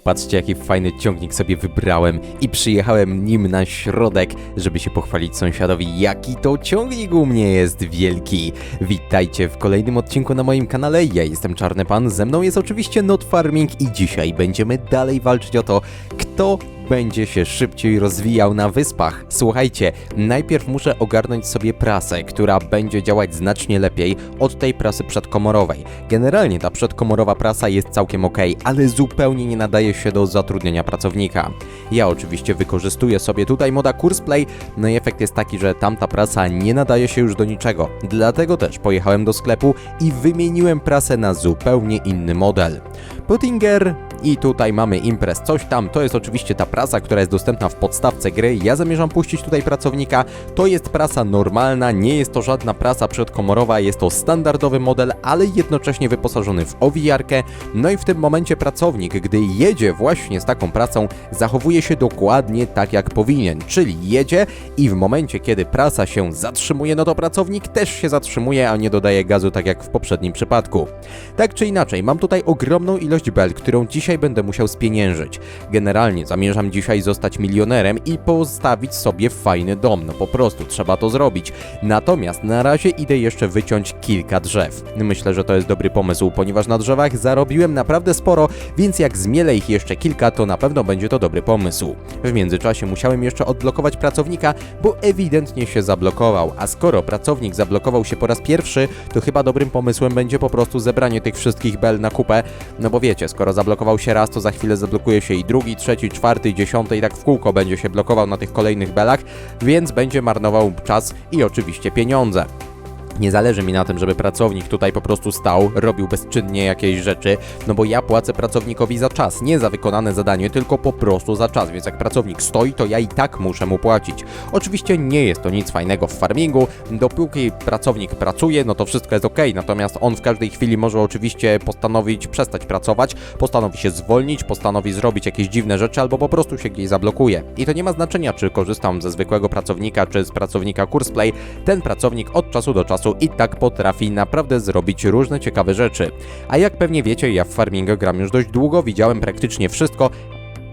Popatrzcie, jaki fajny ciągnik sobie wybrałem i przyjechałem nim na środek, żeby się pochwalić sąsiadowi, jaki to ciągnik u mnie jest wielki. Witajcie w kolejnym odcinku na moim kanale. Ja jestem Czarny Pan, ze mną jest oczywiście Not Farming i dzisiaj będziemy dalej walczyć o to, kto będzie się szybciej rozwijał na wyspach. Słuchajcie, najpierw muszę ogarnąć sobie prasę, która będzie działać znacznie lepiej od tej prasy przedkomorowej. Generalnie ta przedkomorowa prasa jest całkiem ok, ale zupełnie nie nadaje się do zatrudnienia pracownika. Ja oczywiście wykorzystuję sobie tutaj moda Kursplay, no i efekt jest taki, że tamta prasa nie nadaje się już do niczego. Dlatego też pojechałem do sklepu i wymieniłem prasę na zupełnie inny model. Puttinger i tutaj mamy imprez coś tam, to jest oczywiście ta prasa, która jest dostępna w podstawce gry. Ja zamierzam puścić tutaj pracownika. To jest prasa normalna, nie jest to żadna prasa przedkomorowa, jest to standardowy model, ale jednocześnie wyposażony w owijarkę. No i w tym momencie pracownik, gdy jedzie właśnie z taką pracą, zachowuje się dokładnie tak jak powinien, czyli jedzie i w momencie, kiedy prasa się zatrzymuje, no to pracownik też się zatrzymuje, a nie dodaje gazu tak jak w poprzednim przypadku. Tak czy inaczej, mam tutaj ogromną ilość bel, którą dzisiaj będę musiał spieniężyć. Generalnie zamierzam dzisiaj zostać milionerem i postawić sobie fajny dom. No po prostu trzeba to zrobić. Natomiast na razie idę jeszcze wyciąć kilka drzew. Myślę, że to jest dobry pomysł, ponieważ na drzewach zarobiłem naprawdę sporo, więc jak zmielę ich jeszcze kilka, to na pewno będzie to dobry pomysł. W międzyczasie musiałem jeszcze odblokować pracownika, bo ewidentnie się zablokował. A skoro pracownik zablokował się po raz pierwszy, to chyba dobrym pomysłem będzie po prostu zebranie tych wszystkich bel na kupę. No bo wiecie, skoro zablokował się raz, to za chwilę zablokuje się i drugi, trzeci, czwarty, dziesiąty i tak w kółko będzie się blokował na tych kolejnych belach, więc będzie marnował czas i oczywiście pieniądze. Nie zależy mi na tym, żeby pracownik tutaj po prostu stał, robił bezczynnie jakieś rzeczy, no bo ja płacę pracownikowi za czas, nie za wykonane zadanie, tylko po prostu za czas, więc jak pracownik stoi, to ja i tak muszę mu płacić. Oczywiście nie jest to nic fajnego w farmingu, dopóki pracownik pracuje, no to wszystko jest ok, natomiast on w każdej chwili może oczywiście postanowić przestać pracować, postanowi się zwolnić, postanowi zrobić jakieś dziwne rzeczy albo po prostu się gdzieś zablokuje. I to nie ma znaczenia, czy korzystam ze zwykłego pracownika, czy z pracownika Kursplay, ten pracownik od czasu do czasu i tak potrafi naprawdę zrobić różne ciekawe rzeczy. A jak pewnie wiecie, ja w farmingu gram już dość długo, widziałem praktycznie wszystko,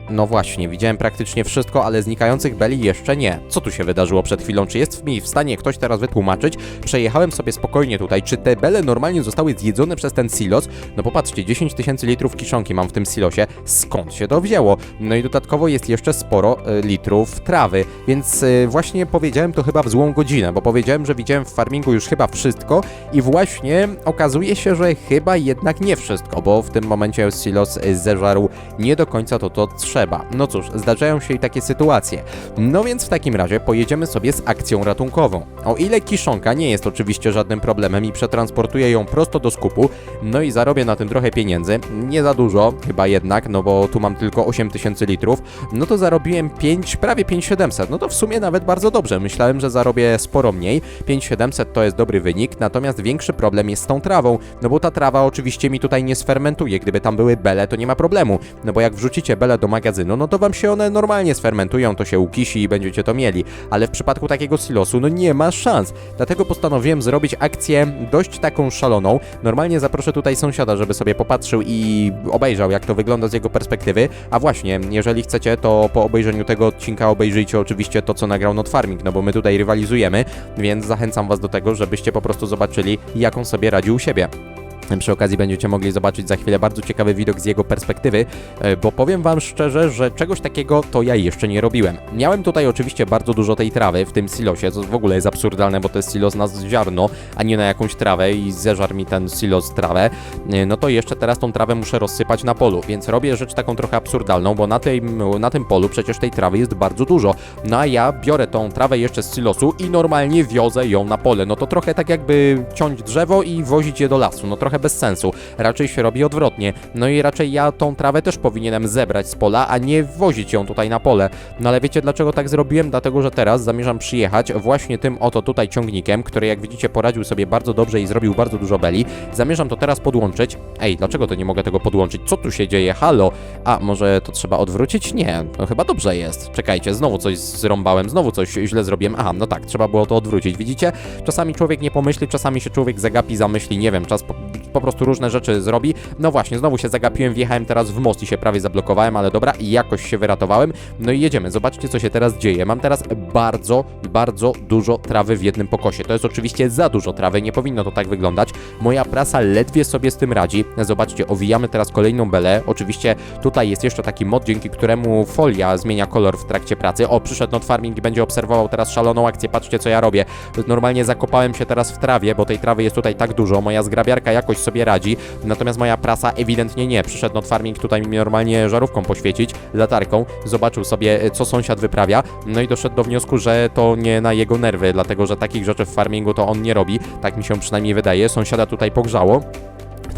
no właśnie, widziałem praktycznie wszystko, ale znikających beli jeszcze nie. Co tu się wydarzyło przed chwilą? Czy jest mi w stanie ktoś teraz wytłumaczyć? Przejechałem sobie spokojnie tutaj. Czy te bele normalnie zostały zjedzone przez ten silos? No popatrzcie, 10 tysięcy litrów kiszonki mam w tym silosie. Skąd się to wzięło? No i dodatkowo jest jeszcze sporo e, litrów trawy, więc e, właśnie powiedziałem to chyba w złą godzinę, bo powiedziałem, że widziałem w farmingu już chyba wszystko i właśnie okazuje się, że chyba jednak nie wszystko, bo w tym momencie silos e, zeżarł nie do końca to, to trzeba. No cóż, zdarzają się i takie sytuacje. No więc w takim razie pojedziemy sobie z akcją ratunkową. O ile kiszonka nie jest oczywiście żadnym problemem i przetransportuję ją prosto do skupu, no i zarobię na tym trochę pieniędzy, nie za dużo, chyba jednak, no bo tu mam tylko 8000 litrów, no to zarobiłem 5, prawie 5700, no to w sumie nawet bardzo dobrze, myślałem, że zarobię sporo mniej, 5700 to jest dobry wynik, natomiast większy problem jest z tą trawą, no bo ta trawa oczywiście mi tutaj nie sfermentuje, gdyby tam były bele, to nie ma problemu, no bo jak wrzucicie bele do magazynu, no to wam się one normalnie sfermentują, to się ukisi i będziecie to mieli, ale w przypadku takiego silosu, no nie ma szans, dlatego postanowiłem zrobić akcję dość taką szaloną, normalnie zaproszę tutaj sąsiada, żeby sobie popatrzył i obejrzał, jak to wygląda z jego perspektywy, a właśnie, jeżeli chcecie, to po obejrzeniu tego odcinka obejrzyjcie oczywiście to, co nagrał Not Farming, no bo my tutaj rywalizujemy, więc zachęcam was do tego, żebyście po prostu zobaczyli, jak on sobie radzi u siebie. Przy okazji będziecie mogli zobaczyć za chwilę bardzo ciekawy widok z jego perspektywy, e, bo powiem wam szczerze, że czegoś takiego to ja jeszcze nie robiłem. Miałem tutaj oczywiście bardzo dużo tej trawy w tym silosie, co w ogóle jest absurdalne, bo to jest silos na ziarno, a nie na jakąś trawę i zeżar mi ten silos trawę. E, No to jeszcze teraz tą trawę muszę rozsypać na polu, więc robię rzecz taką trochę absurdalną, bo na tym, na tym polu przecież tej trawy jest bardzo dużo. No a ja biorę tą trawę jeszcze z silosu i normalnie wiozę ją na pole. No to trochę tak jakby ciąć drzewo i wozić je do lasu. No trochę bez sensu. Raczej się robi odwrotnie. No i raczej ja tą trawę też powinienem zebrać z pola, a nie wozić ją tutaj na pole. No ale wiecie dlaczego tak zrobiłem? Dlatego, że teraz zamierzam przyjechać właśnie tym oto tutaj ciągnikiem, który jak widzicie poradził sobie bardzo dobrze i zrobił bardzo dużo beli. Zamierzam to teraz podłączyć. Ej, dlaczego to nie mogę tego podłączyć? Co tu się dzieje? Halo? A, może to trzeba odwrócić? Nie, to chyba dobrze jest. Czekajcie, znowu coś zrąbałem, znowu coś źle zrobiłem. Aha, no tak, trzeba było to odwrócić. Widzicie? Czasami człowiek nie pomyśli, czasami się człowiek zagapi, zamyśli, nie wiem, czas po po prostu różne rzeczy zrobi. No właśnie, znowu się zagapiłem, wjechałem teraz w most i się prawie zablokowałem, ale dobra, jakoś się wyratowałem. No i jedziemy, zobaczcie co się teraz dzieje. Mam teraz bardzo, bardzo dużo trawy w jednym pokosie. To jest oczywiście za dużo trawy, nie powinno to tak wyglądać. Moja prasa ledwie sobie z tym radzi. Zobaczcie, owijamy teraz kolejną belę. Oczywiście tutaj jest jeszcze taki mod, dzięki któremu folia zmienia kolor w trakcie pracy. O, przyszedł Not Farming i będzie obserwował teraz szaloną akcję. Patrzcie, co ja robię. Normalnie zakopałem się teraz w trawie, bo tej trawy jest tutaj tak dużo. Moja zgrabiarka jakoś sobie radzi, natomiast moja prasa ewidentnie nie. Przyszedł Not Farming tutaj mi normalnie żarówką poświecić, latarką. Zobaczył sobie, co sąsiad wyprawia. No i doszedł do wniosku, że to nie na jego nerwy, dlatego że takich rzeczy w farmingu to on nie robi. Tak mi się przynajmniej wydaje. Sąsiada tutaj pogrzało.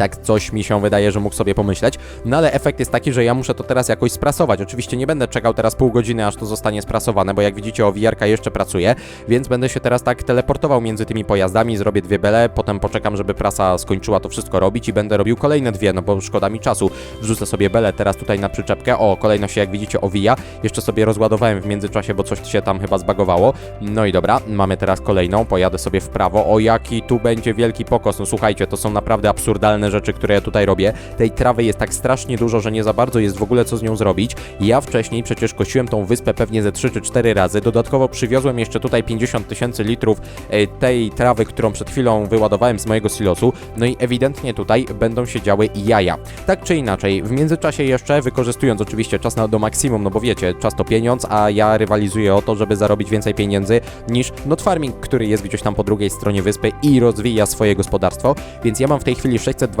Tak coś mi się wydaje, że mógł sobie pomyśleć. No ale efekt jest taki, że ja muszę to teraz jakoś sprasować. Oczywiście nie będę czekał teraz pół godziny, aż to zostanie sprasowane, bo jak widzicie, owijarka jeszcze pracuje, więc będę się teraz tak teleportował między tymi pojazdami, zrobię dwie bele, potem poczekam, żeby prasa skończyła to wszystko robić i będę robił kolejne dwie, no bo szkoda mi czasu. Wrzucę sobie belę teraz tutaj na przyczepkę. O, kolejno się jak widzicie owija. Jeszcze sobie rozładowałem w międzyczasie, bo coś się tam chyba zbagowało. No i dobra, mamy teraz kolejną, pojadę sobie w prawo. O, jaki tu będzie wielki pokos. No słuchajcie, to są naprawdę absurdalne rzeczy, które ja tutaj robię. Tej trawy jest tak strasznie dużo, że nie za bardzo jest w ogóle co z nią zrobić. Ja wcześniej przecież kosiłem tą wyspę pewnie ze 3 czy 4 razy. Dodatkowo przywiozłem jeszcze tutaj 50 tysięcy litrów e, tej trawy, którą przed chwilą wyładowałem z mojego silosu. No i ewidentnie tutaj będą się działy jaja. Tak czy inaczej, w międzyczasie jeszcze, wykorzystując oczywiście czas na, do maksimum, no bo wiecie, czas to pieniądz, a ja rywalizuję o to, żeby zarobić więcej pieniędzy niż Not Farming, który jest gdzieś tam po drugiej stronie wyspy i rozwija swoje gospodarstwo. Więc ja mam w tej chwili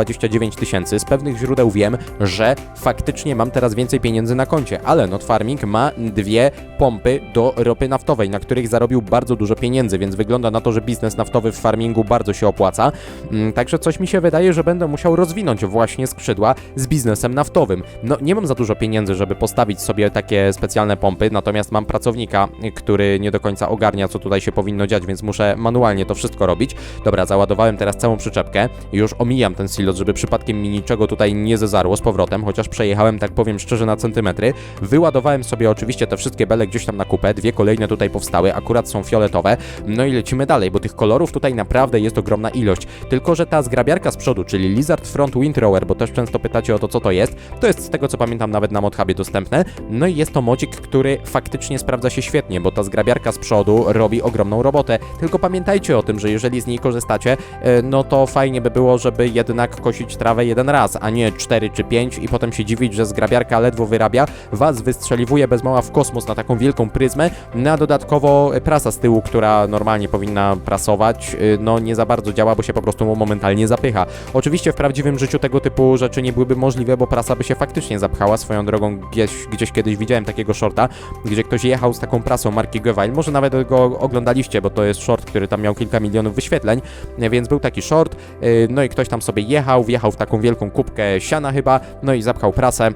629 tysięcy. Z pewnych źródeł wiem, że faktycznie mam teraz więcej pieniędzy na koncie, ale Not Farming ma dwie pompy do ropy naftowej, na których zarobił bardzo dużo pieniędzy, więc wygląda na to, że biznes naftowy w farmingu bardzo się opłaca. Mm, Także coś mi się wydaje, że będę musiał rozwinąć właśnie skrzydła z biznesem naftowym. No, nie mam za dużo pieniędzy, żeby postawić sobie takie specjalne pompy, natomiast mam pracownika, który nie do końca ogarnia, co tutaj się powinno dziać, więc muszę manualnie to wszystko robić. Dobra, załadowałem teraz całą przyczepkę. Już omijam ten silos, żeby przypadkiem mi niczego tutaj nie zezarło z powrotem, chociaż przejechałem, tak powiem szczerze, na centymetry. Wyładowałem sobie oczywiście te wszystkie bele gdzieś tam na kupę, dwie kolejne tutaj powstały, akurat są fioletowe. No i lecimy dalej, bo tych kolorów tutaj naprawdę jest ogromna ilość. Tylko, że ta zgrabiarka z przodu, czyli Lizard Front Wind Rower, bo też często pytacie o to, co to jest, to jest z tego, co pamiętam, nawet na ModHubie dostępne. No i jest to modzik, który faktycznie sprawdza się świetnie, bo ta zgrabiarka z przodu robi ogromną robotę. Tylko pamiętajcie o tym, że jeżeli z niej korzystacie, e, no to fajnie by było, żeby jednak kosić trawę jeden raz, a nie cztery czy pięć i potem się dziwić, że zgrabiarka ledwo wyrabia, was wystrzeliwuje bez mała w kosmos na taką wielką pryzmę, no a dodatkowo prasa z tyłu, która normalnie powinna prasować, y, no nie za bardzo działa, bo się po prostu momentalnie zapycha. Oczywiście w prawdziwym życiu tego typu rzeczy nie byłyby możliwe, bo prasa by się faktycznie zapchała swoją drogą. Gdzieś, gdzieś kiedyś widziałem takiego shorta, gdzie ktoś jechał z taką prasą marki Gewile. Może nawet go oglądaliście, bo to jest short, który tam miał kilka milionów wyświetleń, więc był taki short, y, no i ktoś tam sobie jechał, wjechał w taką wielką kubkę siana chyba, no i zapchał prasę.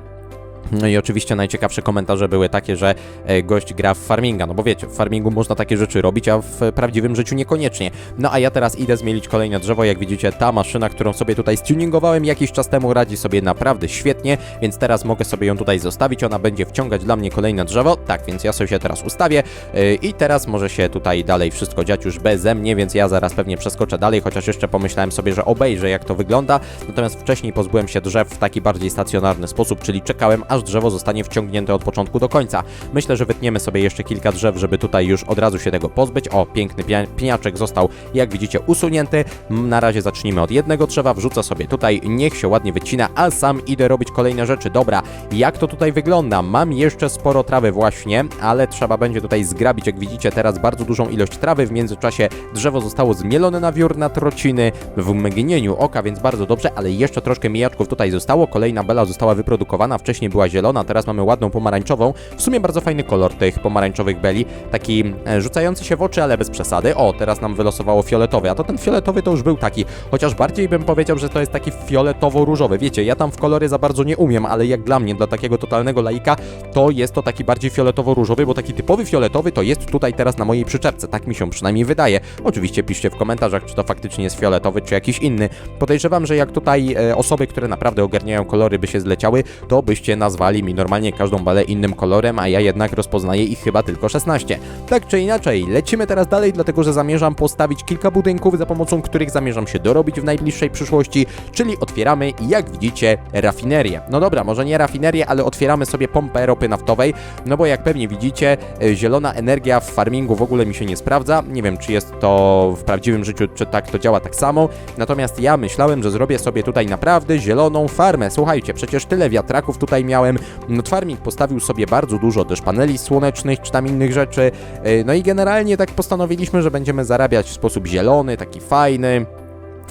No i oczywiście najciekawsze komentarze były takie, że e, gość gra w farminga, no bo wiecie, w farmingu można takie rzeczy robić, a w prawdziwym życiu niekoniecznie. No a ja teraz idę zmielić kolejne drzewo, jak widzicie ta maszyna, którą sobie tutaj stuningowałem jakiś czas temu radzi sobie naprawdę świetnie, więc teraz mogę sobie ją tutaj zostawić, ona będzie wciągać dla mnie kolejne drzewo, tak, więc ja sobie się teraz ustawię yy, i teraz może się tutaj dalej wszystko dziać już beze mnie, więc ja zaraz pewnie przeskoczę dalej, chociaż jeszcze pomyślałem sobie, że obejrzę jak to wygląda, natomiast wcześniej pozbyłem się drzew w taki bardziej stacjonarny sposób, czyli czekałem aż drzewo zostanie wciągnięte od początku do końca. Myślę, że wytniemy sobie jeszcze kilka drzew, żeby tutaj już od razu się tego pozbyć. O, piękny pniaczek został, jak widzicie, usunięty. Na razie zacznijmy od jednego drzewa, wrzucę sobie tutaj, niech się ładnie wycina, a sam idę robić kolejne rzeczy. Dobra, jak to tutaj wygląda? Mam jeszcze sporo trawy właśnie, ale trzeba będzie tutaj zgrabić, jak widzicie, teraz bardzo dużą ilość trawy. W międzyczasie drzewo zostało zmielone na wiór, na trociny, w mgnieniu oka, więc bardzo dobrze, ale jeszcze troszkę mijaczków tutaj zostało. Kolejna bela została wyprodukowana, wcześniej była zielona, teraz mamy ładną pomarańczową. W sumie bardzo fajny kolor tych pomarańczowych beli, taki e, rzucający się w oczy, ale bez przesady. O, teraz nam wylosowało fioletowy, a to ten fioletowy to już był taki, chociaż bardziej bym powiedział, że to jest taki fioletowo-różowy. Wiecie, ja tam w kolory za bardzo nie umiem, ale jak dla mnie, dla takiego totalnego laika, to jest to taki bardziej fioletowo-różowy, bo taki typowy fioletowy to jest tutaj teraz na mojej przyczepce, tak mi się przynajmniej wydaje. Oczywiście piszcie w komentarzach, czy to faktycznie jest fioletowy, czy jakiś inny. Podejrzewam, że jak tutaj e, osoby, które naprawdę ogarniają kolory by się zleciały, to byście nas nazwali mi normalnie każdą belę innym kolorem, a ja jednak rozpoznaję ich chyba tylko 16. Tak czy inaczej, lecimy teraz dalej, dlatego że zamierzam postawić kilka budynków, za pomocą których zamierzam się dorobić w najbliższej przyszłości, czyli otwieramy, jak widzicie, rafinerię. No dobra, może nie rafinerię, ale otwieramy sobie pompę ropy naftowej, no bo jak pewnie widzicie, e, zielona energia w farmingu w ogóle mi się nie sprawdza. Nie wiem, czy jest to w prawdziwym życiu, czy tak to działa tak samo. Natomiast ja myślałem, że zrobię sobie tutaj naprawdę zieloną farmę. Słuchajcie, przecież tyle wiatraków tutaj miałem. No farming postawił sobie bardzo dużo też paneli słonecznych, czy tam innych rzeczy. E, No i generalnie tak postanowiliśmy, że będziemy zarabiać w sposób zielony, taki fajny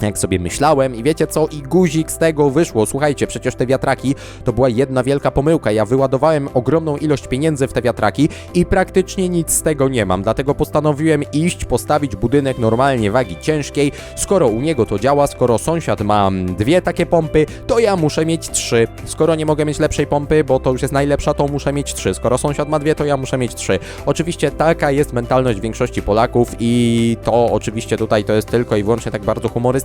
jak sobie myślałem i wiecie co, i guzik z tego wyszło. Słuchajcie, przecież te wiatraki to była jedna wielka pomyłka. Ja wyładowałem ogromną ilość pieniędzy w te wiatraki i praktycznie nic z tego nie mam. Dlatego postanowiłem iść, postawić budynek normalnie wagi ciężkiej. Skoro u niego to działa, skoro sąsiad ma dwie takie pompy, to ja muszę mieć trzy. Skoro nie mogę mieć lepszej pompy, bo to już jest najlepsza, to muszę mieć trzy. Skoro sąsiad ma dwie, to ja muszę mieć trzy. Oczywiście taka jest mentalność większości Polaków i to oczywiście tutaj to jest tylko i wyłącznie tak bardzo humorystyczne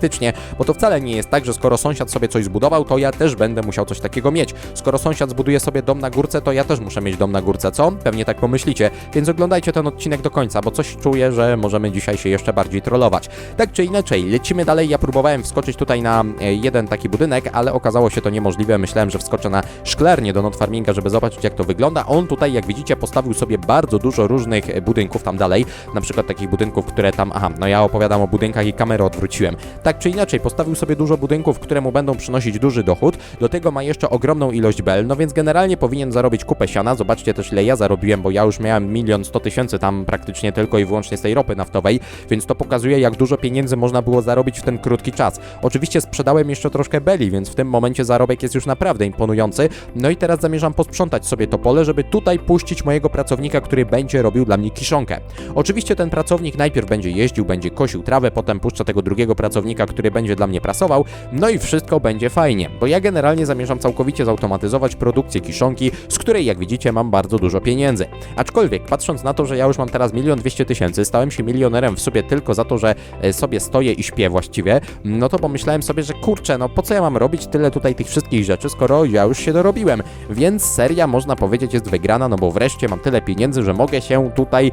bo to wcale nie jest tak, że skoro sąsiad sobie coś zbudował, to ja też będę musiał coś takiego mieć. Skoro sąsiad zbuduje sobie dom na górce, to ja też muszę mieć dom na górce, co? Pewnie tak pomyślicie. Więc oglądajcie ten odcinek do końca, bo coś czuję, że możemy dzisiaj się jeszcze bardziej trollować. Tak czy inaczej, lecimy dalej. Ja próbowałem wskoczyć tutaj na e, jeden taki budynek, ale okazało się to niemożliwe. Myślałem, że wskoczę na szklarnię do Notfarminga, żeby zobaczyć jak to wygląda. On tutaj, jak widzicie, postawił sobie bardzo dużo różnych e, budynków tam dalej. Na przykład takich budynków, które tam... Aha, no ja opowiadam o budynkach i kamerę odwróciłem. Tak czy inaczej, postawił sobie dużo budynków, które mu będą przynosić duży dochód. Do tego ma jeszcze ogromną ilość bel, no więc generalnie powinien zarobić kupę siana. Zobaczcie też ile ja zarobiłem, bo ja już miałem milion sto tysięcy tam praktycznie tylko i wyłącznie z tej ropy naftowej, więc to pokazuje jak dużo pieniędzy można było zarobić w ten krótki czas. Oczywiście sprzedałem jeszcze troszkę beli, więc w tym momencie zarobek jest już naprawdę imponujący. No i teraz zamierzam posprzątać sobie to pole, żeby tutaj puścić mojego pracownika, który będzie robił dla mnie kiszonkę. Oczywiście ten pracownik najpierw będzie jeździł, będzie kosił trawę, potem puszcza tego drugiego pracownika, który będzie dla mnie prasował, no i wszystko będzie fajnie, bo ja generalnie zamierzam całkowicie zautomatyzować produkcję kiszonki, z której jak widzicie mam bardzo dużo pieniędzy. Aczkolwiek patrząc na to, że ja już mam teraz milion dwieście tysięcy, stałem się milionerem w sobie tylko za to, że e, sobie stoję i śpię właściwie, no to pomyślałem sobie, że kurczę, no po co ja mam robić tyle tutaj tych wszystkich rzeczy, skoro ja już się dorobiłem. Więc seria można powiedzieć jest wygrana, no bo wreszcie mam tyle pieniędzy, że mogę się tutaj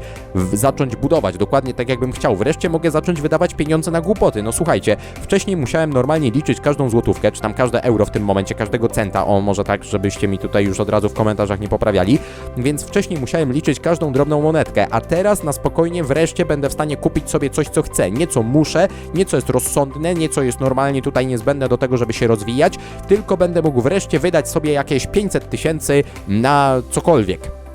zacząć budować, dokładnie tak jakbym chciał. Wreszcie mogę zacząć wydawać pieniądze na głupoty. No słuchajcie, wcześniej musiałem normalnie liczyć każdą złotówkę, czy tam każde euro w tym momencie, każdego centa, o może tak, żebyście mi tutaj już od razu w komentarzach nie poprawiali, więc wcześniej musiałem liczyć każdą drobną monetkę, a teraz na spokojnie wreszcie będę w stanie kupić sobie coś, co chcę, nie co muszę, nie co jest rozsądne, nie co jest normalnie tutaj niezbędne do tego, żeby się rozwijać, tylko będę mógł wreszcie wydać sobie jakieś 500 tysięcy na cokolwiek.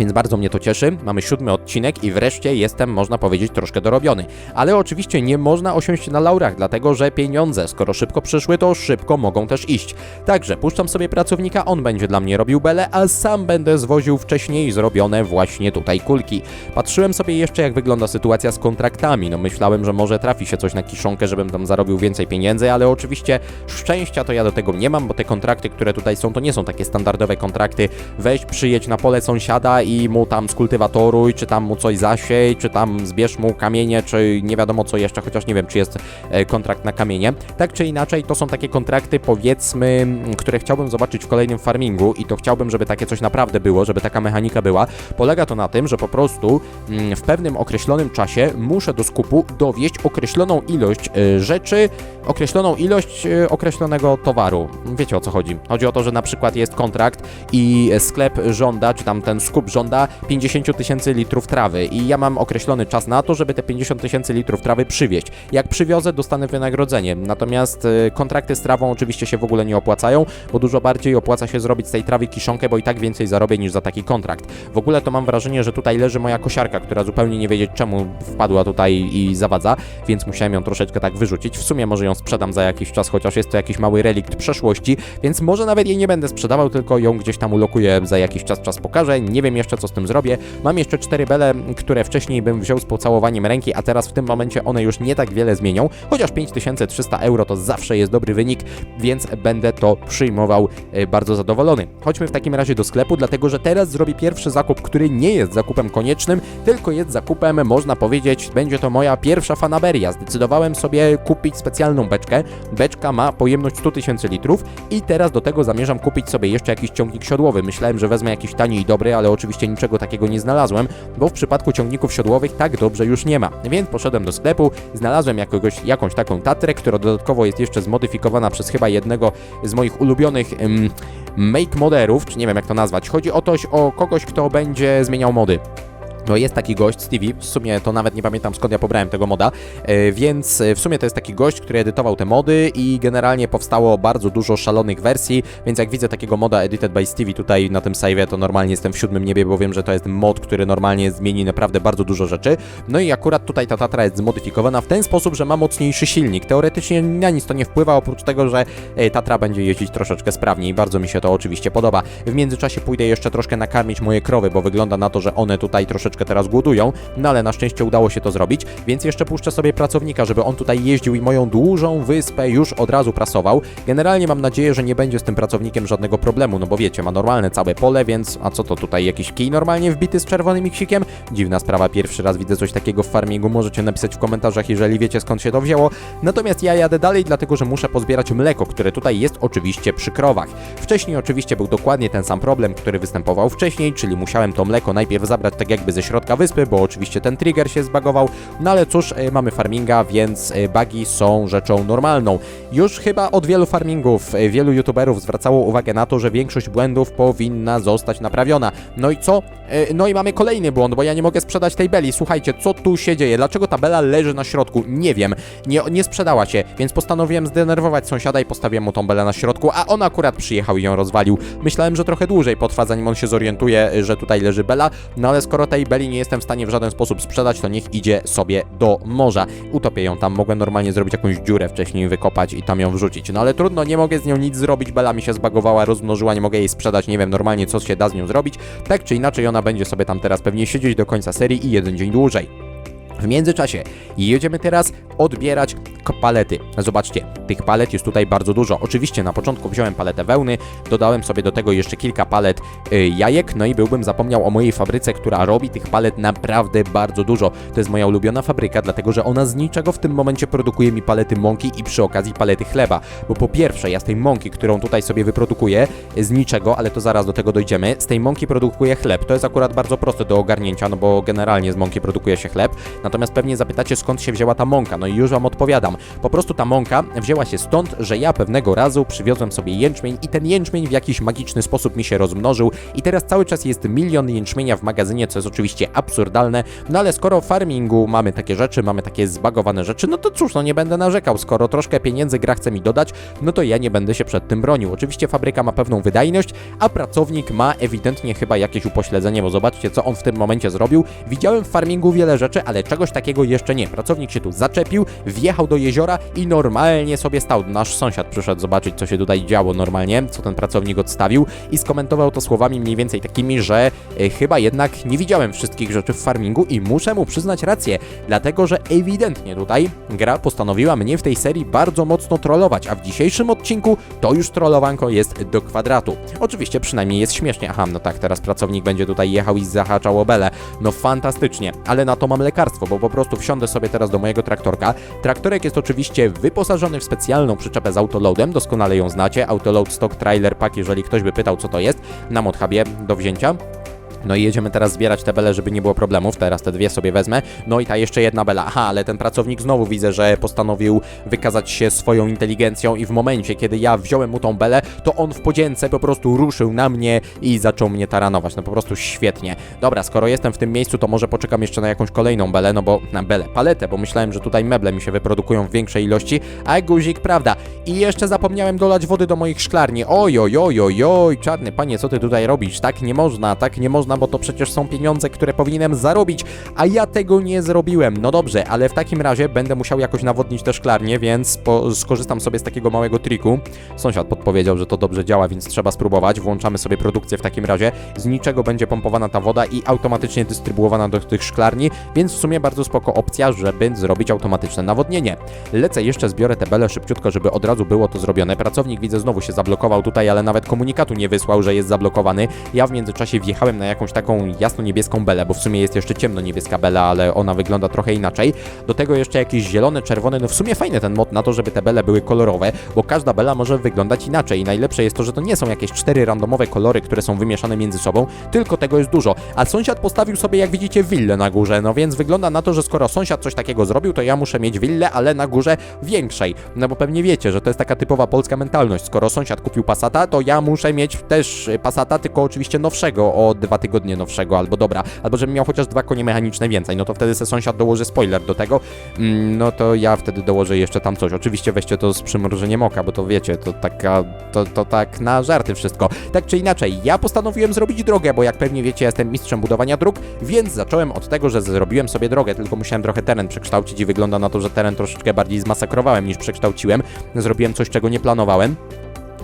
Więc bardzo mnie to cieszy. Mamy siódmy odcinek i wreszcie jestem, można powiedzieć, troszkę dorobiony. Ale oczywiście nie można osiąść na laurach, dlatego że pieniądze, skoro szybko przyszły, to szybko mogą też iść. Także puszczam sobie pracownika, on będzie dla mnie robił bele, a sam będę zwoził wcześniej zrobione właśnie tutaj kulki. Patrzyłem sobie jeszcze, jak wygląda sytuacja z kontraktami. No myślałem, że może trafi się coś na kiszonkę, żebym tam zarobił więcej pieniędzy, ale oczywiście szczęścia to ja do tego nie mam, bo te kontrakty, które tutaj są, to nie są takie standardowe kontrakty. Weź, przyjedź na pole sąsiada mu tam skultywatoruj, czy tam mu coś zasiej, czy tam zbierz mu kamienie, czy nie wiadomo co jeszcze, chociaż nie wiem, czy jest e, kontrakt na kamienie. Tak czy inaczej, to są takie kontrakty, powiedzmy, które chciałbym zobaczyć w kolejnym farmingu i to chciałbym, żeby takie coś naprawdę było, żeby taka mechanika była. Polega to na tym, że po prostu mm, w pewnym określonym czasie muszę do skupu dowieść określoną ilość e, rzeczy, określoną ilość e, określonego towaru. Wiecie o co chodzi? Chodzi o to, że na przykład jest kontrakt i sklep żąda, czy tam ten skup żąda 50 tysięcy litrów trawy i ja mam określony czas na to, żeby te 50 tysięcy litrów trawy przywieźć. Jak przywiozę, dostanę wynagrodzenie. Natomiast e, kontrakty z trawą oczywiście się w ogóle nie opłacają, bo dużo bardziej opłaca się zrobić z tej trawy kiszonkę, bo i tak więcej zarobię niż za taki kontrakt. W ogóle to mam wrażenie, że tutaj leży moja kosiarka, która zupełnie nie wiedzieć czemu wpadła tutaj i zawadza, więc musiałem ją troszeczkę tak wyrzucić. W sumie może ją sprzedam za jakiś czas, chociaż jest to jakiś mały relikt przeszłości, więc może nawet jej nie będę sprzedawał, tylko ją gdzieś tam ulokuję za jakiś czas, czas pokażę. Nie wiem jeszcze, co z tym zrobię. Mam jeszcze cztery bele, które wcześniej bym wziął z pocałowaniem ręki, a teraz w tym momencie one już nie tak wiele zmienią, chociaż 5300 euro to zawsze jest dobry wynik, więc będę to przyjmował e, bardzo zadowolony. Chodźmy w takim razie do sklepu, dlatego że teraz zrobię pierwszy zakup, który nie jest zakupem koniecznym, tylko jest zakupem, można powiedzieć, będzie to moja pierwsza fanaberia. Zdecydowałem sobie kupić specjalną beczkę. Beczka ma pojemność 100 tysięcy litrów i teraz do tego zamierzam kupić sobie jeszcze jakiś ciągnik siodłowy. Myślałem, że wezmę jakiś tani i dobry, ale oczywiście niczego takiego nie znalazłem, bo w przypadku ciągników siodłowych tak dobrze już nie ma. Więc poszedłem do sklepu, znalazłem jakiegoś, jakąś taką tatrę, która dodatkowo jest jeszcze zmodyfikowana przez chyba jednego z moich ulubionych make moderów, czy nie wiem jak to nazwać. Chodzi o coś, o kogoś, kto będzie zmieniał mody. No jest taki gość, Stevie, w sumie to nawet nie pamiętam skąd ja pobrałem tego moda, e, więc e, w sumie to jest taki gość, który edytował te mody i generalnie powstało bardzo dużo szalonych wersji, więc jak widzę takiego moda Edited by Stevie tutaj na tym save'ie, to normalnie jestem w siódmym niebie, bo wiem, że to jest mod, który normalnie zmieni naprawdę bardzo dużo rzeczy. No i akurat tutaj ta Tatra jest zmodyfikowana w ten sposób, że ma mocniejszy silnik. Teoretycznie na nic to nie wpływa, oprócz tego, że e, Tatra będzie jeździć troszeczkę sprawniej. Bardzo mi się to oczywiście podoba. W międzyczasie pójdę jeszcze troszkę nakarmić moje krowy, bo wygląda na to, że one tutaj troszeczkę teraz głodują, no ale na szczęście udało się to zrobić, więc jeszcze puszczę sobie pracownika, żeby on tutaj jeździł i moją dużą wyspę już od razu prasował. Generalnie mam nadzieję, że nie będzie z tym pracownikiem żadnego problemu, no bo wiecie, ma normalne całe pole, więc a co to tutaj, jakiś kij normalnie wbity z czerwonym ksikiem? Dziwna sprawa, pierwszy raz widzę coś takiego w farmingu, możecie napisać w komentarzach, jeżeli wiecie skąd się to wzięło. Natomiast ja jadę dalej, dlatego że muszę pozbierać mleko, które tutaj jest oczywiście przy krowach. Wcześniej oczywiście był dokładnie ten sam problem, który występował wcześniej, czyli musiałem to mleko najpierw zabrać tak jakby ze środka wyspy, bo oczywiście ten trigger się zbagował, no ale cóż, e, mamy farminga, więc e, bugi są rzeczą normalną. Już chyba od wielu farmingów, e, wielu youtuberów zwracało uwagę na to, że większość błędów powinna zostać naprawiona. No i co? No i mamy kolejny błąd, bo ja nie mogę sprzedać tej beli. Słuchajcie, co tu się dzieje? Dlaczego ta bela leży na środku? Nie wiem. Nie, nie sprzedała się, więc postanowiłem zdenerwować sąsiada i postawiłem mu tą belę na środku, a on akurat przyjechał i ją rozwalił. Myślałem, że trochę dłużej potrwa, zanim on się zorientuje, że tutaj leży bela, no ale skoro tej beli nie jestem w stanie w żaden sposób sprzedać, to niech idzie sobie do morza. Utopię ją tam, mogłem normalnie zrobić jakąś dziurę wcześniej, wykopać i tam ją wrzucić. No ale trudno, nie mogę z nią nic zrobić, bela mi się zbagowała, rozmnożyła, nie mogę jej sprzedać, nie wiem normalnie co się da z nią zrobić. Tak czy inaczej, ona będzie sobie tam teraz pewnie siedzieć do końca serii i jeden dzień dłużej. W międzyczasie jedziemy teraz odbierać palety. Zobaczcie, tych palet jest tutaj bardzo dużo. Oczywiście na początku wziąłem paletę wełny, dodałem sobie do tego jeszcze kilka palet y, jajek, no i byłbym zapomniał o mojej fabryce, która robi tych palet naprawdę bardzo dużo. To jest moja ulubiona fabryka, dlatego że ona z niczego w tym momencie produkuje mi palety mąki i przy okazji palety chleba. Bo po pierwsze, ja z tej mąki, którą tutaj sobie wyprodukuję, z niczego, ale to zaraz do tego dojdziemy, z tej mąki produkuję chleb. To jest akurat bardzo proste do ogarnięcia, no bo generalnie z mąki produkuje się chleb. Natomiast pewnie zapytacie, skąd się wzięła ta mąka. No i już wam odpowiadam. Po prostu ta mąka wzięła się stąd, że ja pewnego razu przywiozłem sobie jęczmień i ten jęczmień w jakiś magiczny sposób mi się rozmnożył i teraz cały czas jest milion jęczmienia w magazynie, co jest oczywiście absurdalne, no ale skoro w farmingu mamy takie rzeczy, mamy takie zbagowane rzeczy, no to cóż, no nie będę narzekał, skoro troszkę pieniędzy gra chce mi dodać, no to ja nie będę się przed tym bronił. Oczywiście fabryka ma pewną wydajność, a pracownik ma ewidentnie chyba jakieś upośledzenie, bo zobaczcie, co on w tym momencie zrobił. Widziałem w farmingu wiele rzeczy, ale czegoś takiego jeszcze nie. Pracownik się tu zaczepił, wjechał do jeziora i normalnie sobie stał. Nasz sąsiad przyszedł zobaczyć, co się tutaj działo normalnie, co ten pracownik odstawił i skomentował to słowami mniej więcej takimi, że e, chyba jednak nie widziałem wszystkich rzeczy w farmingu i muszę mu przyznać rację, dlatego że ewidentnie tutaj gra postanowiła mnie w tej serii bardzo mocno trollować, a w dzisiejszym odcinku to już trollowanko jest do kwadratu. Oczywiście przynajmniej jest śmiesznie. Aha, no tak, teraz pracownik będzie tutaj jechał i zahaczał o belę. No fantastycznie, ale na to mam lekarstwo, bo po prostu wsiądę sobie teraz do mojego traktorka. Traktorek jest oczywiście wyposażony w specjalną przyczepę z autoloadem, doskonale ją znacie. Autoload Stock Trailer Pack, jeżeli ktoś by pytał co to jest, na Modhubie do wzięcia. No i jedziemy teraz zbierać te bele, żeby nie było problemów. Teraz te dwie sobie wezmę. No i ta jeszcze jedna bela. Aha, ale ten pracownik znowu widzę, że postanowił wykazać się swoją inteligencją i w momencie, kiedy ja wziąłem mu tą belę, to on w podzięce po prostu ruszył na mnie i zaczął mnie taranować. No po prostu świetnie. Dobra, skoro jestem w tym miejscu, to może poczekam jeszcze na jakąś kolejną belę, no bo na belę, paletę, bo myślałem, że tutaj meble mi się wyprodukują w większej ilości, a guzik, prawda. I jeszcze zapomniałem dolać wody do moich szklarni. Oj, oj, oj, oj, oj, czarny panie, co ty tutaj robisz? Tak nie można, tak nie można można, bo to przecież są pieniądze, które powinienem zarobić, a ja tego nie zrobiłem. No dobrze, ale w takim razie będę musiał jakoś nawodnić te szklarnie, więc skorzystam sobie z takiego małego triku. Sąsiad podpowiedział, że to dobrze działa, więc trzeba spróbować. Włączamy sobie produkcję w takim razie. Z niczego będzie pompowana ta woda i automatycznie dystrybuowana do tych szklarni, więc w sumie bardzo spoko opcja, żeby zrobić automatyczne nawodnienie. Lecę jeszcze, zbiorę te bele szybciutko, żeby od razu było to zrobione. Pracownik widzę znowu się zablokował tutaj, ale nawet komunikatu nie wysłał, że jest zablokowany. Ja w międzyczasie wjechałem na jakąś taką jasno-niebieską belę, bo w sumie jest jeszcze ciemno-niebieska bela, ale ona wygląda trochę inaczej. Do tego jeszcze jakieś zielone, czerwone, no w sumie fajny ten mod na to, żeby te bele były kolorowe, bo każda bela może wyglądać inaczej. I najlepsze jest to, że to nie są jakieś cztery randomowe kolory, które są wymieszane między sobą, tylko tego jest dużo. A sąsiad postawił sobie, jak widzicie, willę na górze, no więc wygląda na to, że skoro sąsiad coś takiego zrobił, to ja muszę mieć willę, ale na górze większej. No bo pewnie wiecie, że to jest taka typowa polska mentalność. Skoro sąsiad kupił Passata, to ja muszę mieć też Passata, tylko oczywiście nowszego, o dwa tygodnie nowszego, albo dobra, albo żebym miał chociaż dwa konie mechaniczne więcej, no to wtedy se sąsiad dołoży spoiler do tego, mm, no to ja wtedy dołożę jeszcze tam coś. Oczywiście weźcie to z przymrużeniem oka, bo to wiecie, to taka, to, to tak na żarty wszystko. Tak czy inaczej, ja postanowiłem zrobić drogę, bo jak pewnie wiecie, jestem mistrzem budowania dróg, więc zacząłem od tego, że zrobiłem sobie drogę, tylko musiałem trochę teren przekształcić i wygląda na to, że teren troszeczkę bardziej zmasakrowałem niż przekształciłem. Zrobiłem coś, czego nie planowałem.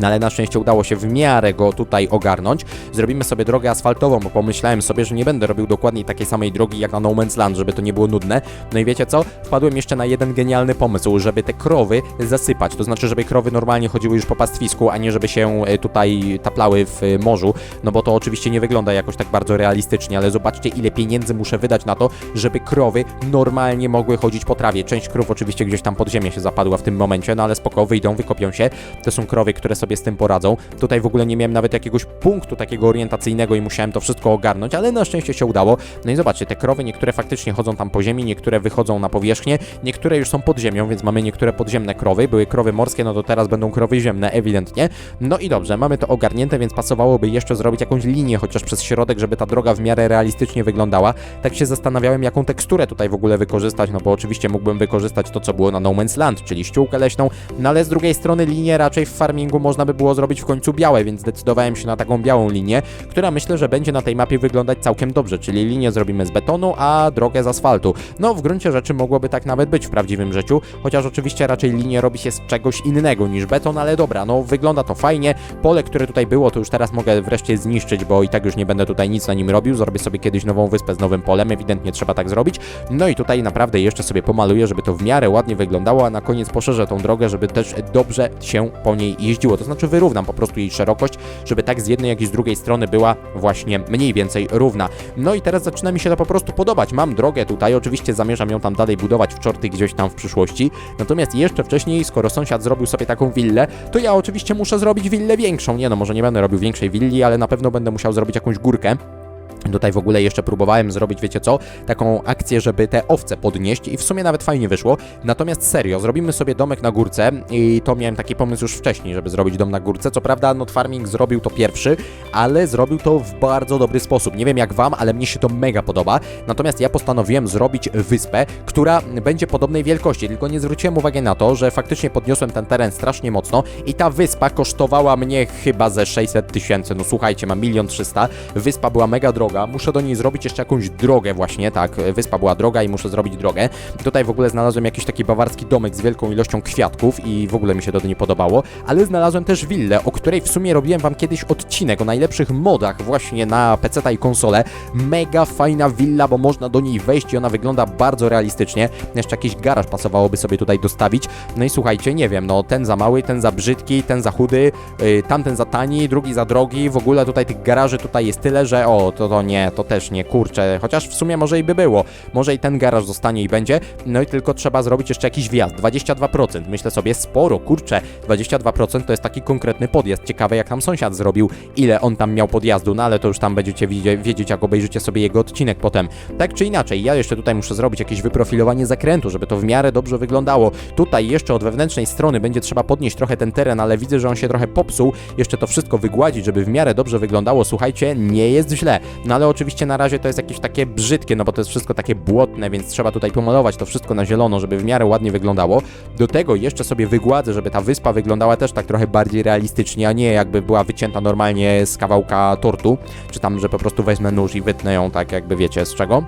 No ale na szczęście udało się w miarę go tutaj ogarnąć. Zrobimy sobie drogę asfaltową, bo pomyślałem sobie, że nie będę robił dokładnie takiej samej drogi jak na No Man's Land, żeby to nie było nudne. No i wiecie co? Wpadłem jeszcze na jeden genialny pomysł, żeby te krowy zasypać. To znaczy, żeby krowy normalnie chodziły już po pastwisku, a nie żeby się e, tutaj taplały w e, morzu. No bo to oczywiście nie wygląda jakoś tak bardzo realistycznie, ale zobaczcie ile pieniędzy muszę wydać na to, żeby krowy normalnie mogły chodzić po trawie. Część krów oczywiście gdzieś tam pod ziemię się zapadła w tym momencie, no ale spoko, wyjdą, wykopią się. To są krowy, które sobie sobie z tym poradzą. Tutaj w ogóle nie miałem nawet jakiegoś punktu takiego orientacyjnego i musiałem to wszystko ogarnąć, ale na szczęście się udało. No i zobaczcie, te krowy niektóre faktycznie chodzą tam po ziemi, niektóre wychodzą na powierzchnię, niektóre już są pod ziemią, więc mamy niektóre podziemne krowy. Były krowy morskie, no to teraz będą krowy ziemne, ewidentnie. No i dobrze, mamy to ogarnięte, więc pasowałoby jeszcze zrobić jakąś linię chociaż przez środek, żeby ta droga w miarę realistycznie wyglądała. Tak się zastanawiałem, jaką teksturę tutaj w ogóle wykorzystać, no bo oczywiście mógłbym wykorzystać to, co było na No Man's Land, czyli ściółkę leśną, no ale z drugiej strony linię raczej w farmingu można by było zrobić w końcu białe, więc zdecydowałem się na taką białą linię, która myślę, że będzie na tej mapie wyglądać całkiem dobrze, czyli linię zrobimy z betonu, a drogę z asfaltu. No, w gruncie rzeczy mogłoby tak nawet być w prawdziwym życiu, chociaż oczywiście raczej linię robi się z czegoś innego niż beton, ale dobra, no wygląda to fajnie. Pole, które tutaj było, to już teraz mogę wreszcie zniszczyć, bo i tak już nie będę tutaj nic na nim robił. Zrobię sobie kiedyś nową wyspę z nowym polem, ewidentnie trzeba tak zrobić. No i tutaj naprawdę jeszcze sobie pomaluję, żeby to w miarę ładnie wyglądało, a na koniec poszerzę tą drogę, żeby też dobrze się po niej jeździło. To znaczy wyrównam po prostu jej szerokość, żeby tak z jednej, jak i z drugiej strony była właśnie mniej więcej równa. No i teraz zaczyna mi się to po prostu podobać. Mam drogę tutaj, oczywiście zamierzam ją tam dalej budować w czorty gdzieś tam w przyszłości. Natomiast jeszcze wcześniej, skoro sąsiad zrobił sobie taką willę, to ja oczywiście muszę zrobić willę większą. Nie no, może nie będę robił większej willi, ale na pewno będę musiał zrobić jakąś górkę. Tutaj w ogóle jeszcze próbowałem zrobić, wiecie co, taką akcję, żeby te owce podnieść i w sumie nawet fajnie wyszło. Natomiast serio, zrobimy sobie domek na górce i to miałem taki pomysł już wcześniej, żeby zrobić dom na górce. Co prawda Not Farming zrobił to pierwszy, ale zrobił to w bardzo dobry sposób. Nie wiem jak wam, ale mnie się to mega podoba. Natomiast ja postanowiłem zrobić wyspę, która będzie podobnej wielkości, tylko nie zwróciłem uwagi na to, że faktycznie podniosłem ten teren strasznie mocno i ta wyspa kosztowała mnie chyba ze 600 tysięcy. No słuchajcie, mam milion trzysta. Wyspa była mega droga droga, muszę do niej zrobić jeszcze jakąś drogę właśnie, tak, wyspa była droga i muszę zrobić drogę. Tutaj w ogóle znalazłem jakiś taki bawarski domek z wielką ilością kwiatków i w ogóle mi się to nie podobało, ale znalazłem też willę, o której w sumie robiłem wam kiedyś odcinek o najlepszych modach właśnie na PC i konsolę. Mega fajna willa, bo można do niej wejść i ona wygląda bardzo realistycznie. Jeszcze jakiś garaż pasowałoby sobie tutaj dostawić. No i słuchajcie, nie wiem, no ten za mały, ten za brzydki, ten za chudy, yy, tamten za tani, drugi za drogi. W ogóle tutaj tych garaży tutaj jest tyle, że o, to, to nie, to też nie, kurczę, chociaż w sumie może i by było. Może i ten garaż zostanie i będzie, no i tylko trzeba zrobić jeszcze jakiś wjazd, 22%, myślę sobie sporo, kurczę, 22% to jest taki konkretny podjazd, ciekawe jak tam sąsiad zrobił, ile on tam miał podjazdu, no ale to już tam będziecie wiedzieć, jak obejrzycie sobie jego odcinek potem. Tak czy inaczej, ja jeszcze tutaj muszę zrobić jakieś wyprofilowanie zakrętu, żeby to w miarę dobrze wyglądało. Tutaj jeszcze od wewnętrznej strony będzie trzeba podnieść trochę ten teren, ale widzę, że on się trochę popsuł, jeszcze to wszystko wygładzić, żeby w miarę dobrze wyglądało, słuchajcie, nie jest źle. No ale oczywiście na razie to jest jakieś takie brzydkie, no bo to jest wszystko takie błotne, więc trzeba tutaj pomalować to wszystko na zielono, żeby w miarę ładnie wyglądało. Do tego jeszcze sobie wygładzę, żeby ta wyspa wyglądała też tak trochę bardziej realistycznie, a nie jakby była wycięta normalnie z kawałka tortu, czy tam, że po prostu wezmę nóż i wytnę ją tak jakby wiecie z czego.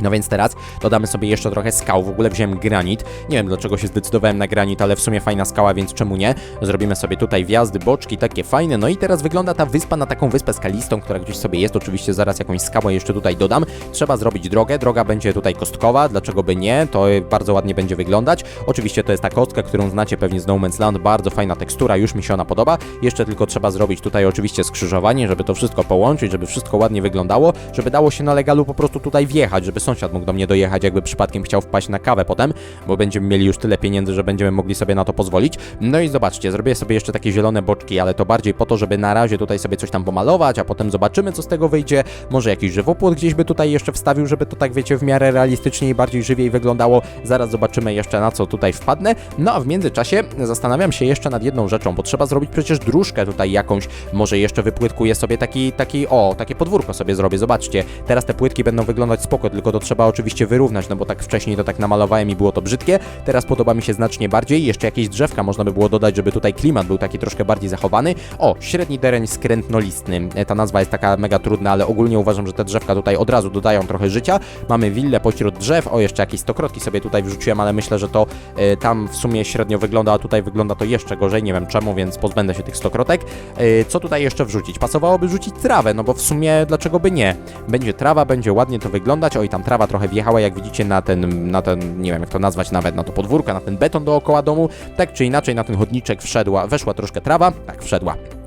No więc teraz dodamy sobie jeszcze trochę skał. W ogóle wziąłem granit. Nie wiem dlaczego się zdecydowałem na granit, ale w sumie fajna skała, więc czemu nie? Zrobimy sobie tutaj wjazdy, boczki, takie fajne. No i teraz wygląda ta wyspa na taką wyspę skalistą, która gdzieś sobie jest. Oczywiście zaraz jakąś skałę jeszcze tutaj dodam. Trzeba zrobić drogę. Droga będzie tutaj kostkowa, dlaczego by nie? To bardzo ładnie będzie wyglądać. Oczywiście to jest ta kostka, którą znacie pewnie z No Man's Land. Bardzo fajna tekstura, już mi się ona podoba. Jeszcze tylko trzeba zrobić tutaj oczywiście skrzyżowanie, żeby to wszystko połączyć, żeby wszystko ładnie wyglądało, żeby dało się na legalu po prostu tutaj wjechać, żeby sąsiad mógł do mnie dojechać, jakby przypadkiem chciał wpaść na kawę potem, bo będziemy mieli już tyle pieniędzy, że będziemy mogli sobie na to pozwolić. No i zobaczcie, zrobię sobie jeszcze takie zielone boczki, ale to bardziej po to, żeby na razie tutaj sobie coś tam pomalować, a potem zobaczymy, co z tego wyjdzie. Może jakiś żywopłot gdzieś by tutaj jeszcze wstawił, żeby to tak, wiecie, w miarę realistycznie i bardziej żywiej wyglądało. Zaraz zobaczymy jeszcze, na co tutaj wpadnę. No a w międzyczasie zastanawiam się jeszcze nad jedną rzeczą, bo trzeba zrobić przecież dróżkę tutaj jakąś. Może jeszcze wypłytkuję sobie taki, taki, o, takie podwórko sobie zrobię. Zobaczcie, teraz te płytki będą wyglądać spoko, tylko to trzeba oczywiście wyrównać, no bo tak wcześniej to tak namalowałem i było to brzydkie. Teraz podoba mi się znacznie bardziej. Jeszcze jakieś drzewka można by było dodać, żeby tutaj klimat był taki troszkę bardziej zachowany. O, średni dereń skrętnolistny. E, Ta nazwa jest taka mega trudna, ale ogólnie uważam, że te drzewka tutaj od razu dodają trochę życia. Mamy willę pośród drzew. O, jeszcze jakieś stokrotki sobie tutaj wrzuciłem, ale myślę, że to e, tam w sumie średnio wygląda, a tutaj wygląda to jeszcze gorzej. Nie wiem czemu, więc pozbędę się tych stokrotek. E, co tutaj jeszcze wrzucić? Pasowałoby rzucić trawę, no bo w sumie dlaczego by nie? Będzie trawa, będzie ładnie to wyglądać. Oj, tam trawa trochę wjechała, jak widzicie, na ten, na ten, nie wiem jak to nazwać nawet, na to podwórko, na ten beton dookoła domu. Tak czy inaczej, na ten chodniczek wszedła, weszła troszkę trawa, tak wszedła.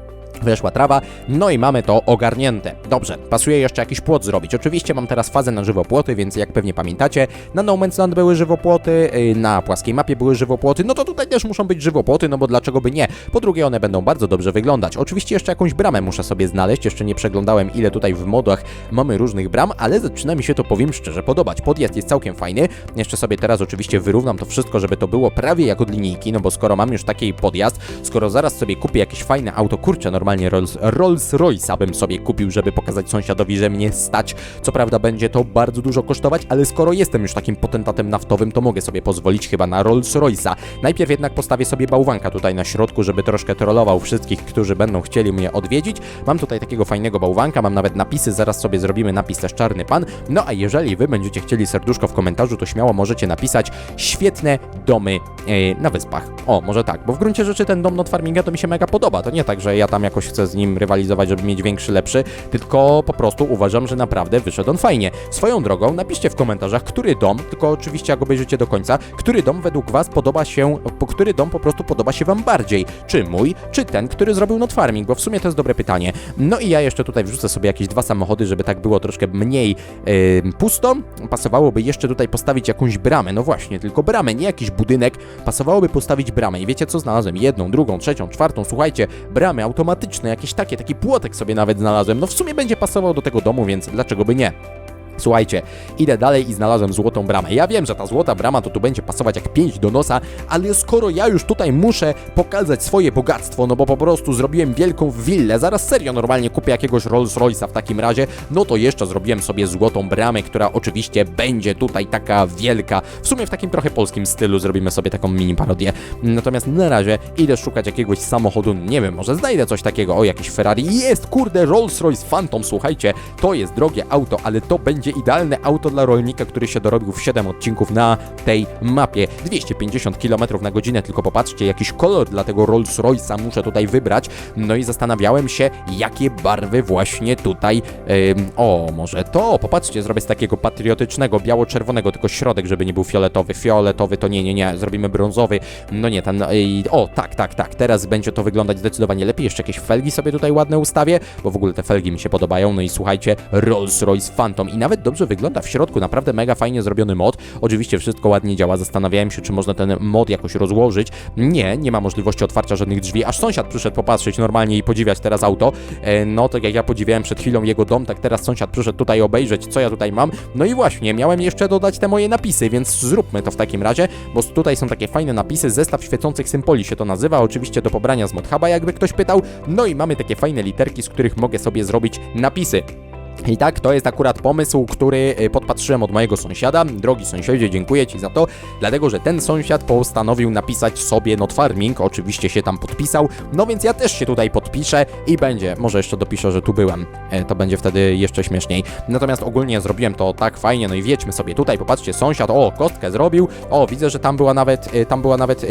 Weszła trawa, no i mamy to ogarnięte. Dobrze, pasuje jeszcze jakiś płot zrobić. Oczywiście mam teraz fazę na żywopłoty, więc jak pewnie pamiętacie, na No Man's Land były żywopłoty, yy, na płaskiej mapie były żywopłoty, no to tutaj też muszą być żywopłoty, no bo dlaczego by nie? Po drugie, one będą bardzo dobrze wyglądać. Oczywiście jeszcze jakąś bramę muszę sobie znaleźć, jeszcze nie przeglądałem ile tutaj w modach mamy różnych bram, ale zaczyna mi się to, powiem szczerze, podobać. Podjazd jest całkiem fajny. Jeszcze sobie teraz oczywiście wyrównam to wszystko, żeby to było prawie jak od linijki, no bo skoro mam już taki podjazd, skoro zaraz sobie kupię jakieś fajne auto, kurczę, normalnie Rolls, Rolls Royce'a bym sobie kupił, żeby pokazać sąsiadowi, że mnie stać. Co prawda będzie to bardzo dużo kosztować, ale skoro jestem już takim potentatem naftowym, to mogę sobie pozwolić chyba na Rolls Royce'a. Najpierw jednak postawię sobie bałwanka tutaj na środku, żeby troszkę trollował wszystkich, którzy będą chcieli mnie odwiedzić. Mam tutaj takiego fajnego bałwanka, mam nawet napisy, zaraz sobie zrobimy napis też Czarny Pan. No a jeżeli wy będziecie chcieli serduszko w komentarzu, to śmiało możecie napisać świetne domy e, na wyspach. O, może tak, bo w gruncie rzeczy ten dom not farminga to mi się mega podoba. To nie tak, że ja tam jakoś chcę z nim rywalizować, żeby mieć większy, lepszy, tylko po prostu uważam, że naprawdę wyszedł on fajnie. Swoją drogą, napiszcie w komentarzach, który dom, tylko oczywiście jak obejrzycie do końca, który dom według was podoba się, po który dom po prostu podoba się wam bardziej. Czy mój, czy ten, który zrobił not farming, bo w sumie to jest dobre pytanie. No i ja jeszcze tutaj wrzucę sobie jakieś dwa samochody, żeby tak było troszkę mniej yy, pusto. Pasowałoby jeszcze tutaj postawić jakąś bramę, no właśnie, tylko bramę, nie jakiś budynek. Pasowałoby postawić bramę i wiecie co znalazłem? Jedną, drugą, trzecią, czwartą, słuchajcie, bramy automatyczne, jakieś takie, taki płotek sobie nawet znalazłem. No w sumie będzie pasował do tego domu, więc dlaczego by nie? Słuchajcie, idę dalej i znalazłem złotą bramę. Ja wiem, że ta złota brama to tu będzie pasować jak pięć do nosa, ale skoro ja już tutaj muszę pokazać swoje bogactwo, no bo po prostu zrobiłem wielką willę, zaraz serio normalnie kupię jakiegoś Rolls Royce'a w takim razie, no to jeszcze zrobiłem sobie złotą bramę, która oczywiście będzie tutaj taka wielka. W sumie w takim trochę polskim stylu zrobimy sobie taką mini parodię. Natomiast na razie idę szukać jakiegoś samochodu, nie wiem, może znajdę coś takiego, o jakiś Ferrari. Jest, kurde, Rolls Royce Phantom, słuchajcie, to jest drogie auto, ale to będzie idealne auto dla rolnika, który się dorobił w 7 odcinków na tej mapie. 250 km na godzinę, tylko popatrzcie, jakiś kolor dla tego Rolls Royce'a muszę tutaj wybrać. No i zastanawiałem się, jakie barwy właśnie tutaj. O, może to, popatrzcie, zrobię z takiego patriotycznego, biało-czerwonego, tylko środek, żeby nie był fioletowy. Fioletowy to nie, nie, nie, zrobimy brązowy. No nie, ten. Ej, o, tak, tak, tak, teraz będzie to wyglądać zdecydowanie lepiej. Jeszcze jakieś felgi sobie tutaj ładne ustawię, bo w ogóle te felgi mi się podobają. No i słuchajcie, Rolls Royce Phantom i nawet dobrze wygląda w środku, naprawdę mega fajnie zrobiony mod. Oczywiście wszystko ładnie działa, zastanawiałem się, czy można ten mod jakoś rozłożyć. Nie, nie ma możliwości otwarcia żadnych drzwi, aż sąsiad przyszedł popatrzeć normalnie i podziwiać teraz auto. E, no tak jak ja podziwiałem przed chwilą jego dom, tak teraz sąsiad przyszedł tutaj obejrzeć, co ja tutaj mam. No i właśnie, miałem jeszcze dodać te moje napisy, więc zróbmy to w takim razie, bo tutaj są takie fajne napisy, zestaw świecących symboli się to nazywa, oczywiście do pobrania z ModHuba, jakby ktoś pytał. No i mamy takie fajne literki, z których mogę sobie zrobić napisy. I tak, to jest akurat pomysł, który y, podpatrzyłem od mojego sąsiada. Drogi sąsiedzie, dziękuję Ci za to, dlatego że ten sąsiad postanowił napisać sobie not farming, oczywiście się tam podpisał, no więc ja też się tutaj podpiszę i będzie, może jeszcze dopiszę, że tu byłem, e, to będzie wtedy jeszcze śmieszniej. Natomiast ogólnie zrobiłem to tak fajnie, no i wiedźmy sobie tutaj, popatrzcie, sąsiad, o, kostkę zrobił, o, widzę, że tam była nawet, e, tam była nawet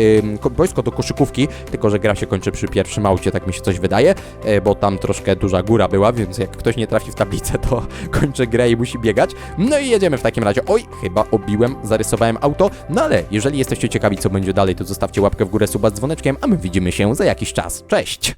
boisko do koszykówki, tylko że gra się kończy przy pierwszym aucie, tak mi się coś wydaje, e, bo tam troszkę duża góra była, więc jak ktoś nie trafi w tablicę, to kończy grę i musi biegać. No i jedziemy w takim razie. Oj, chyba obiłem, zarysowałem auto, no ale jeżeli jesteście ciekawi, co będzie dalej, to zostawcie łapkę w górę, suba z dzwoneczkiem, a my widzimy się za jakiś czas. Cześć!